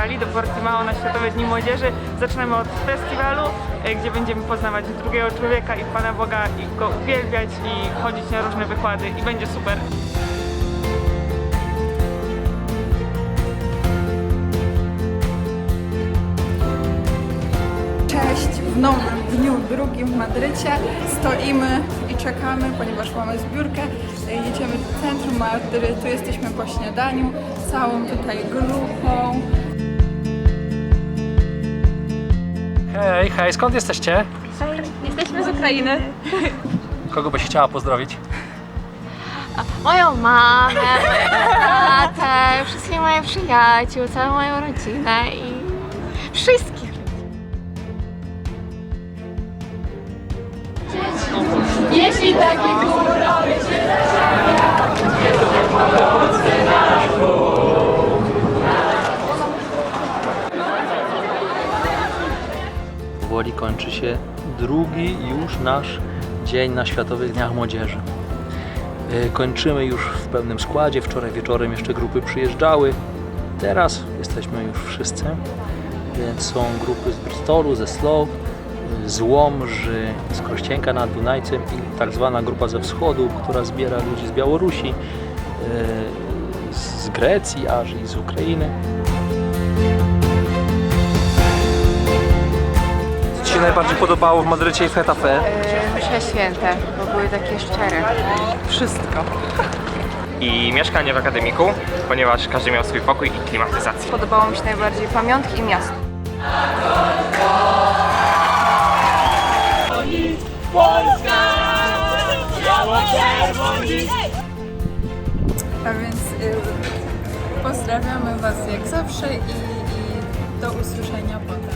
Italii, do Portimao na Światowe Dni Młodzieży. Zaczynamy od festiwalu, e, gdzie będziemy poznawać drugiego człowieka i Pana Boga i go uwielbiać i chodzić na różne wykłady i będzie super. Cześć, w nowym dniu drugim w Madrycie stoimy i czekamy, ponieważ mamy zbiórkę. Jedziemy do centrum Madrytu, jesteśmy po śniadaniu, całą tutaj grupą. Hej, hej, skąd jesteście? Jesteśmy z Ukrainy. Kogo byś chciała pozdrowić? Moją mamę, mojego tatę, wszystkich moich przyjaciół, całą moją rodzinę i wszystkich. Powoli kończy się drugi już nasz dzień na Światowych Dniach Młodzieży. Yy, Kończymy już w pełnym składzie. Wczoraj wieczorem jeszcze grupy przyjeżdżały. Teraz jesteśmy już wszyscy, więc są grupy z Bristolu, ze Slow, yy, z Łomży, z Krościenka nad Dunajcem i tak zwana grupa ze wschodu, która zbiera ludzi z Białorusi, yy, z Grecji aż i z Ukrainy. Ci najbardziej podobało w Madrycie i w Hetafe? Msze święte, bo były takie szczere. Wszystko. i mieszkanie w akademiku, ponieważ każdy miał swój pokój i klimatyzację. Podobało mi się najbardziej pamiątki i miasto. A więc y, pozdrawiamy Was jak zawsze i, i do usłyszenia potem.